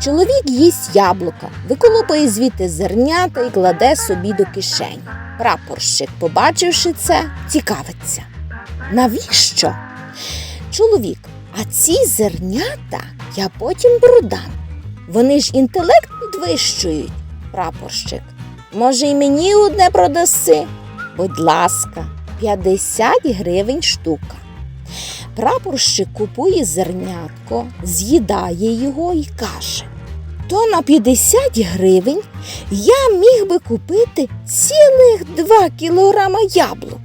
Чоловік їсть яблука, виколупує звідти зернята і кладе собі до кишені. Прапорщик, побачивши це, цікавиться. Навіщо? Чоловік, а ці зернята я потім продам. Вони ж інтелект підвищують, прапорщик. Може, і мені одне продаси? Будь ласка, 50 гривень штука. Прапорщик купує зернятко, з'їдає його і каже: То на 50 гривень я міг би купити цілих 2 кілограма яблук.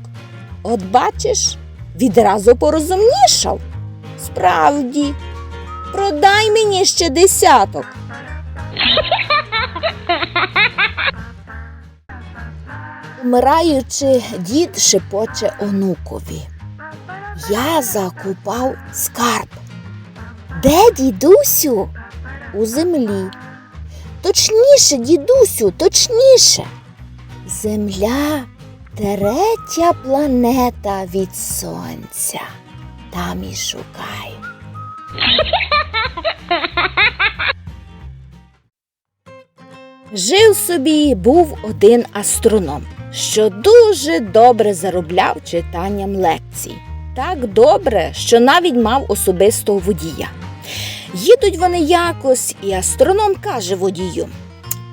От бачиш, відразу порозумнішав. Справді, продай мені ще десяток. Вмираючи, дід шепоче онукові. Я закупав скарб. Де, дідусю? У землі. Точніше, дідусю, точніше. Земля третя планета від сонця. Там і шукай. Жив собі був один астроном, що дуже добре заробляв читанням лекцій. Так добре, що навіть мав особистого водія. Їдуть вони якось, і астроном каже водію: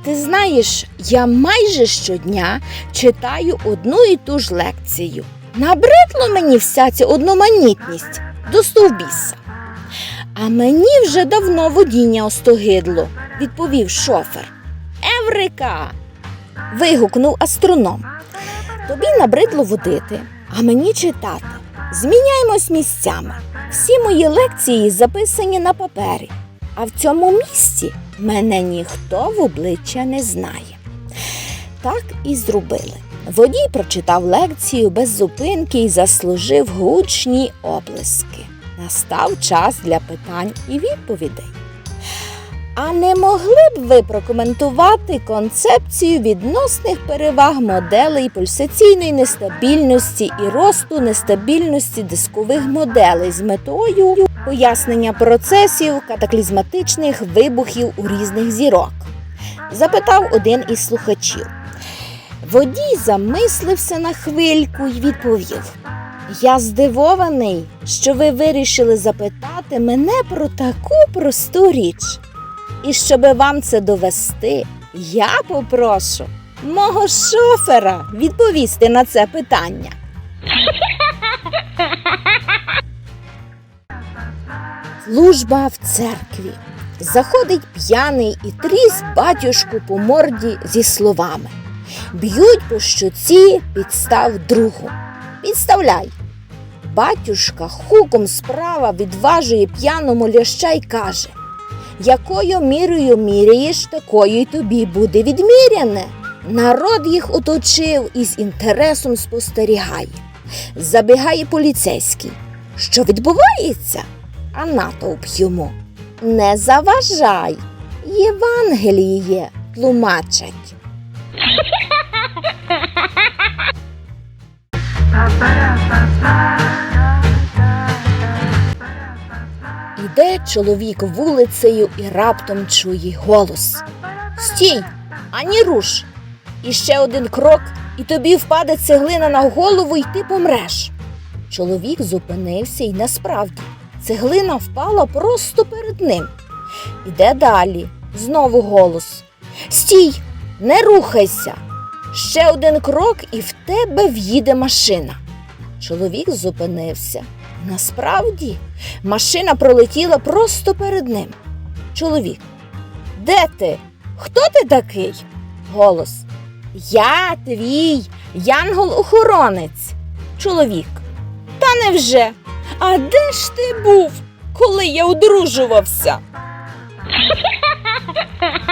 Ти знаєш, я майже щодня читаю одну і ту ж лекцію. Набридло мені вся ця одноманітність до стовбіса. А мені вже давно водіння остогидло, відповів шофер. Еврика. вигукнув астроном. Тобі набридло водити, а мені читати. Зміняємось місцями. Всі мої лекції записані на папері, а в цьому місці мене ніхто в обличчя не знає. Так і зробили. Водій прочитав лекцію без зупинки і заслужив гучні оплески. Настав час для питань і відповідей. А не могли б ви прокоментувати концепцію відносних переваг моделей пульсаційної нестабільності і росту нестабільності дискових моделей з метою пояснення процесів катаклізматичних вибухів у різних зірок? запитав один із слухачів. Водій замислився на хвильку і відповів. Я здивований, що ви вирішили запитати мене про таку просту річ. І щоби вам це довести, я попрошу мого шофера відповісти на це питання. Служба в церкві. Заходить п'яний і тріс батюшку по морді зі словами. Б'ють по щоці, підстав другу. Підставляй. Батюшка хуком справа відважує п'яному ляща й каже якою мірою міряєш, такою й тобі буде відміряне. Народ їх оточив і з інтересом спостерігає. Забігає поліцейський. Що відбувається? А натовп йому. Не заважай. Євангеліє тлумачать. Іде чоловік вулицею і раптом чує голос. Стій, ані руш. І ще один крок, і тобі впаде цеглина на голову, і ти помреш. Чоловік зупинився і насправді цеглина впала просто перед ним. Іде далі, знову голос. Стій, не рухайся. Ще один крок, і в тебе в'їде машина. Чоловік зупинився. Насправді, машина пролетіла просто перед ним. Чоловік. Де ти? Хто ти такий? Голос. Я твій янгол-охоронець. Чоловік. Та невже? А де ж ти був, коли я одружувався?